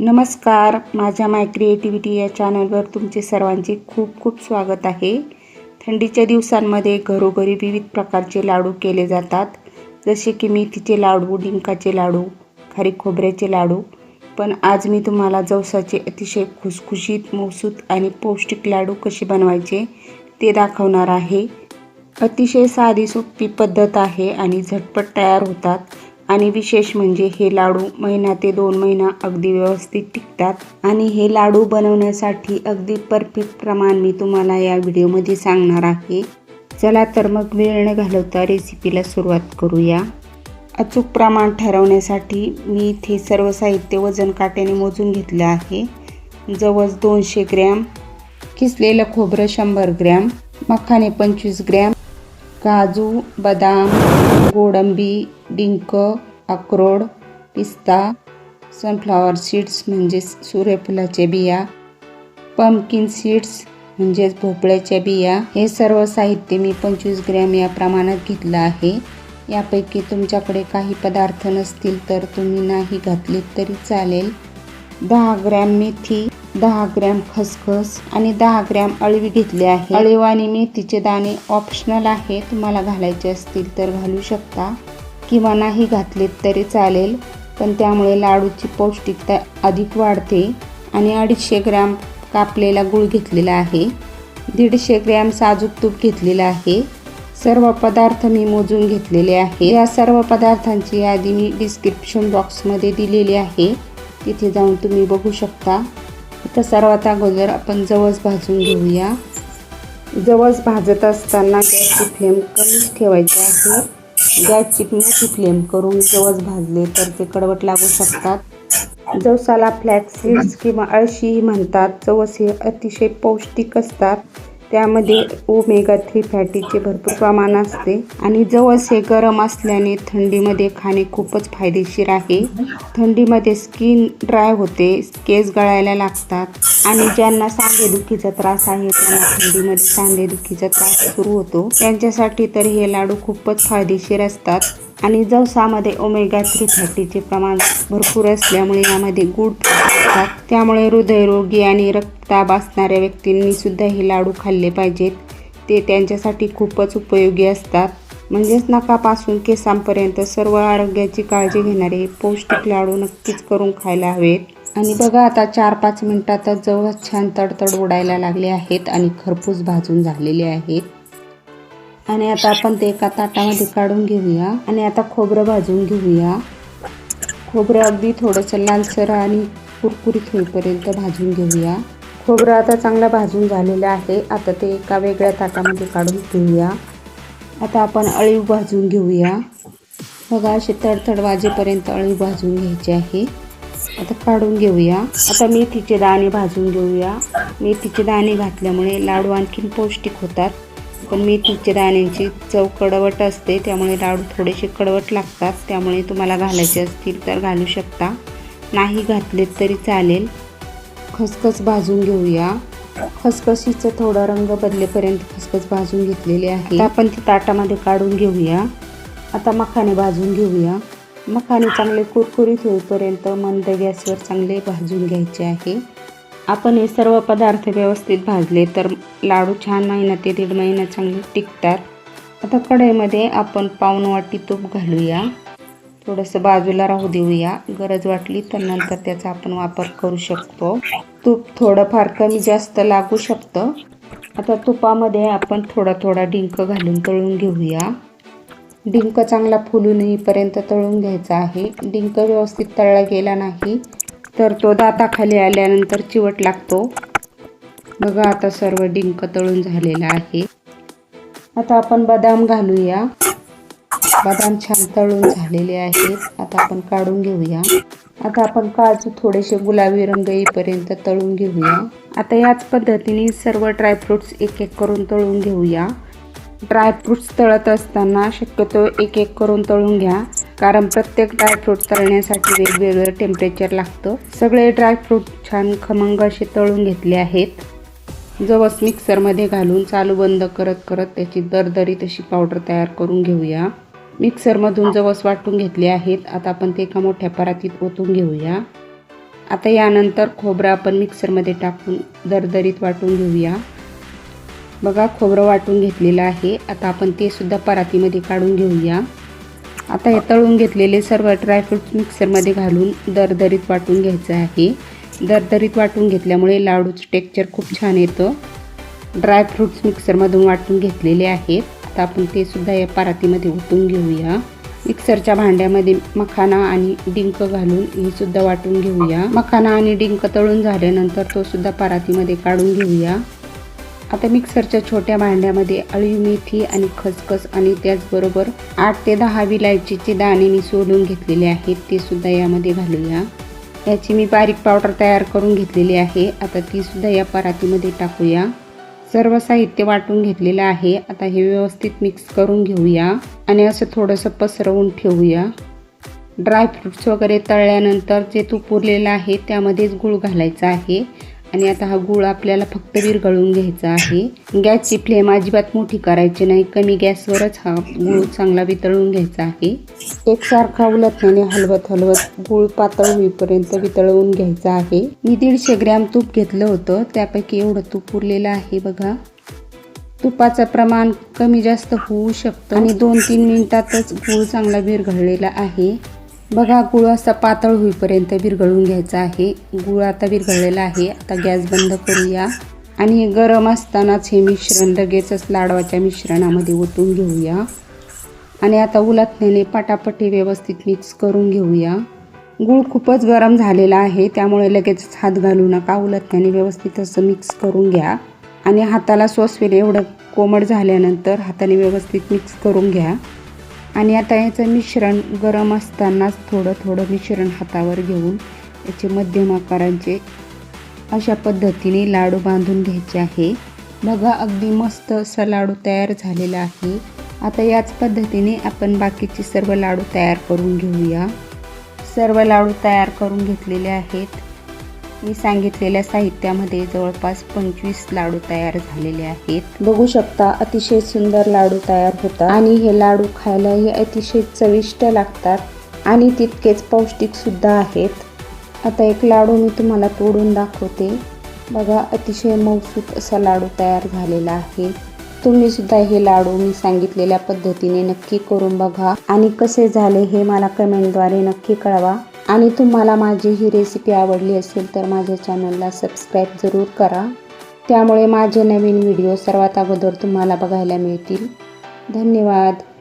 नमस्कार माझ्या माय क्रिएटिव्हिटी या चॅनलवर तुमचे सर्वांचे खूप खूप स्वागत आहे. थंडीच्या दिवसांमध्ये घरोघरी विविध प्रकारचे लाडू केले जातात. जसे की मेथीचे लाडू डिंकाचे लाडू खारी खोबऱ्याचे लाडू. पण आज मी तुम्हाला जवसाचे अतिशय खुसखुशीत मौसूत आणि पौष्टिक लाडू कसे बनवायचे ते दाखवणार आहे. अतिशय साधी सोपी पद्धत आहे आणि झटपट तयार होतात. आणि विशेष म्हणजे हे लाडू महिना ते दोन महिना अगदी व्यवस्थित टिकतात. आणि हे लाडू बनवण्यासाठी अगदी परफेक्ट प्रमाण मी तुम्हाला या व्हिडिओमध्ये सांगणार आहे. चला तर मग वेळ न घालवता रेसिपीला सुरुवात करूया. अचूक प्रमाण ठरवण्यासाठी मी इथे सर्व साहित्य वजन काट्याने मोजून घेतलं आहे. जवळ दोनशे ग्रॅम किसलेलं खोबरं शंभर ग्रॅम मखाने पंचवीस ग्रॅम काजू बदाम गोडंबी डिंक अक्रोड पिस्ता सनफ्लॉवर सीड्स म्हणजेच सूर्यफुलाच्या बिया पंपकिन सीड्स म्हणजेच भोपळ्याच्या बिया. हे सर्व साहित्य मी पंचवीस ग्रॅम या प्रमाणात घेतलं आहे. यापैकी तुमच्याकडे काही पदार्थ नसतील तर तुम्ही नाही घातले तरी चालेल. दहा ग्रॅम मेथी दहा ग्रॅम खसखस आणि दहा ग्रॅम अळवी घेतली आहे. अळीव आणि मेथीचे दाणे ऑप्शनल आहे तुम्हाला घालायचे असतील तर घालू शकता. किंवा नाही घातलेत तरी चालेल. पण त्यामुळे लाडूची पौष्टिकता अधिक वाढते. आणि अडीचशे ग्रॅम कापलेला गूळ घेतलेला आहे. दीडशे ग्रॅम साजूक तूप घेतलेलं आहे. सर्व पदार्थ मी मोजून घेतलेले आहे. या सर्व पदार्थांची यादी मी डिस्क्रिप्शन बॉक्समध्ये दिलेली आहे. तिथे जाऊन तुम्ही बघू शकता. आता सर्वात अगोदर आपण जवस भाजून घेऊया. जवस भाजत असताना गॅसची फ्लेम कमीच ठेवायची आहे. गॅसची मोठी फ्लेम करून जवस भाजले तर ते कडवट लागू शकतात. जवसाला फ्लॅक्स सीड्स किंवा अळशीही म्हणतात. जवस हे अतिशय पौष्टिक असतात. त्यामध्ये ओमेगा थ्री फॅटीचे भरपूर प्रमाण असते. आणि जवस हे गरम असल्याने थंडीमध्ये खाणे खूपच फायदेशीर आहे. थंडीमध्ये स्किन ड्राय होते केस गळायला लागतात. आणि ज्यांना सांधेदुखीचा त्रास आहे त्यांना थंडीमध्ये सांधेदुखीचा त्रास सुरू होतो. त्यांच्यासाठी तर हे लाडू खूपच फायदेशीर असतात. आणि जवसामध्ये ओमेगा थ्री फॅटीचे प्रमाण भरपूर असल्यामुळे यामध्ये गुड असतात. त्यामुळे हृदयरोगी आणि रक्त ताब असणाऱ्या व्यक्तींनी सुद्धा हे लाडू खाल्ले पाहिजेत. ते त्यांच्यासाठी खूपच उपयोगी असतात. म्हणजेच नकापासून केसांपर्यंत सर्व आरोग्याची काळजी घेणारे पौष्टिक लाडू नक्कीच करून खायला हवेत. आणि बघा आता चार पाच मिनटातच जवळ छान तडतड उडायला लागले आहेत आणि खरपूस भाजून झालेले आहेत. आणि आता आपण ते एका ताटामध्ये काढून घेऊया. आणि आता खोबरं भाजून घेऊया. खोबरं अगदी थोडंसं लालसर आणि कुरकुरीत होईपर्यंत भाजून घेऊया. खोबरं आता चांगलं भाजून झालेलं आहे. आता ते एका वेगळ्या ताटामध्ये काढून घेऊया आता आपण अळीव भाजून घेऊया. बघा असे तडतड वाजेपर्यंत अळीव भाजून घ्यायची आहे. आता काढून घेऊया. आता मेथीचे दाणे भाजून घेऊया. मेथीचे दाणे घातल्यामुळे लाडू आणखीन पौष्टिक होतात. पण मेथीचे दाण्यांची चव कडवट असते त्यामुळे लाडू थोडेसे कडवट लागतात. त्यामुळे तुम्हाला घालायचे असतील तर घालू शकता. नाही घातले तरी चालेल. खसखस भाजून घेऊया. खसखशीचं थोडा रंग बदलेपर्यंत खसखस भाजून घेतलेले आहे. आपण ती ताटामध्ये काढून घेऊया. आता मखाने भाजून घेऊया. मखाने चांगले कुरकुरीत होईपर्यंत मंद गॅसवर चांगले भाजून घ्यायचे आहे. आपण हे सर्व पदार्थ व्यवस्थित भाजले तर लाडू छान महिना ते दीड महिना चांगले टिकतात. आता कढईमध्ये आपण पाऊन वाटी तूप घालूया. थोडंसं बाजूला राहू देऊया. गरज वाटली तर नंतर त्याचा आपण वापर करू शकतो. तूप थोडंफार कमी जास्त लागू शकतं. आता तुपामध्ये आपण थोडा थोडा डिंक घालून तळून घेऊया. डिंक चांगला फुलून येईपर्यंत तळून घ्यायचा आहे. डिंक व्यवस्थित तळला गेला नाही तर तो दाताखाली आल्यानंतर चिवट लागतो. बघा आता सर्व डिंक तळून झालेला आहे. आता आपण बदाम घालूया. बदाम छान तळून झालेले आहेत. आता आपण काढून घेऊया. आता आपण काजू थोडेसे गुलाबी रंग येईपर्यंत तळून घेऊया. आता याच पद्धतीने सर्व ड्रायफ्रुट्स एक एक करून तळून घेऊया. ड्रायफ्रुट्स तळत असताना शक्यतो एक एक करून तळून घ्या. कारण प्रत्येक ड्रायफ्रूट तळण्यासाठी वेगवेगळं टेम्परेचर लागतं. सगळे ड्रायफ्रूट छान खमंग असे तळून घेतले आहेत. जवस मिक्सरमध्ये घालून चालू बंद करत करत त्याची दरदरीत अशी पावडर तयार करून घेऊया. मिक्सरमधून जवस वाटून घेतले आहेत. आता आपण ते एका मोठ्या परातीत ओतून घेऊया. आता यानंतर खोबरं आपण मिक्सरमध्ये टाकून दरदरीत वाटून घेऊया. बघा खोबरं वाटून घेतलेलं आहे. आता आपण ते सुद्धा परातीमध्ये काढून घेऊया. आता हे तळून घेतलेले सर्व ड्रायफ्रूट्स मिक्सरमध्ये घालून दरदरीत वाटून घ्यायचं आहे. दरदरीत वाटून घेतल्यामुळे लाडूचं टेक्चर खूप छान येतं. ड्रायफ्रूट्स मिक्सरमधून वाटून घेतलेले आहेत. आता आपण ते सुद्धा या परातीमध्ये ओतून घेऊया. मिक्सरच्या भांड्यामध्ये मखाना आणि डिंक घालून हे सुद्धा वाटून घेऊया. मखाना आणि डिंक तळून झाल्यानंतर तो सुद्धा परातीमध्ये काढून घेऊया. आता मिक्सरच्या छोट्या भांड्यामध्ये अळी मेथी आणि खसखस आणि त्याचबरोबर आठ ते दहा विलायचीचे दाणे मी सोडून घेतलेले आहेत ते सुद्धा यामध्ये घालूया. याची मी बारीक पावडर तयार करून घेतलेली आहे. आता ती सुद्धा या परातीमध्ये टाकूया. सर्व साहित्य वाटून घेतलेलं आहे. आता हे व्यवस्थित मिक्स करून घेऊया आणि असं थोडंसं पसरवून ठेवूया. ड्रायफ्रुट्स वगैरे तळल्यानंतर जे तूप उरलेलं आहे त्यामध्येच गूळ घालायचा आहे. आणि आता हा गूळ आपल्याला फक्त विरघळून घ्यायचा आहे. गॅसची फ्लेम अजिबात मोठी करायची नाही. कमी गॅसवरच हा गूळ चांगला वितळून घ्यायचा आहे. एकसारखा उलटण्याने हलवत हलवत गूळ पातळ होईपर्यंत वितळवून घ्यायचा आहे. मी दीडशे ग्रॅम तूप घेतलं होतं. त्यापैकी एवढं तूप उरलेलं आहे बघा. तुपाचं प्रमाण कमी जास्त होऊ शकतं. आणि दोन तीन मिनिटातच गूळ चांगला विरघळलेला आहे. बघा गुळ असा पातळ होईपर्यंत विरघळून घ्यायचा आहे. गुळ आता विरघळलेला आहे. आता गॅस बंद करूया. आणि गरम असतानाच हे मिश्रण लगेचच लाडवाच्या मिश्रणामध्ये ओतून घेऊया. आणि आता उलथण्याने पटापटी व्यवस्थित मिक्स करून घेऊया. गूळ खूपच गरम झालेला आहे. त्यामुळे लगेचच हात घालू नका. उलटण्याने व्यवस्थित असं मिक्स करून घ्या. आणि हाताला सोसवेल एवढं कोमट झाल्यानंतर हाताने व्यवस्थित मिक्स करून घ्या. आणि आता याचं मिश्रण गरम असतानाच थोडं थोडं मिश्रण हातावर घेऊन याचे मध्यम आकारांचे अशा पद्धतीने लाडू बांधून घ्यायचे आहे. बघा अगदी मस्त असा लाडू तयार झालेला आहे. आता याच पद्धतीने आपण बाकीचे सर्व लाडू तयार करून घेऊया. सर्व लाडू तयार करून घेतलेले आहेत. मी सांगितलेल्या साहित्यामध्ये जवळपास पंचवीस लाडू तयार झालेले आहेत. बघू शकता अतिशय सुंदर लाडू तयार होतात. आणि हे लाडू खायलाही अतिशय चविष्ट लागतात. आणि तितकेच पौष्टिक सुद्धा आहेत. आता एक लाडू मी तुम्हाला तोडून दाखवते. बघा अतिशय मौसूत असा लाडू तयार झालेला आहे. तुम्ही सुद्धा हे लाडू मी सांगितलेल्या पद्धतीने नक्की करून बघा. आणि कसे झाले हे मला कमेंटद्वारे नक्की कळवा. आणि तुम्हाला माझी ही रेसिपी आवडली असेल तर माझ्या चॅनलला सबस्क्राईब जरूर करा. त्यामुळे माझे नवीन व्हिडिओ सर्वात अगोदर तुम्हाला बघायला मिळतील. धन्यवाद.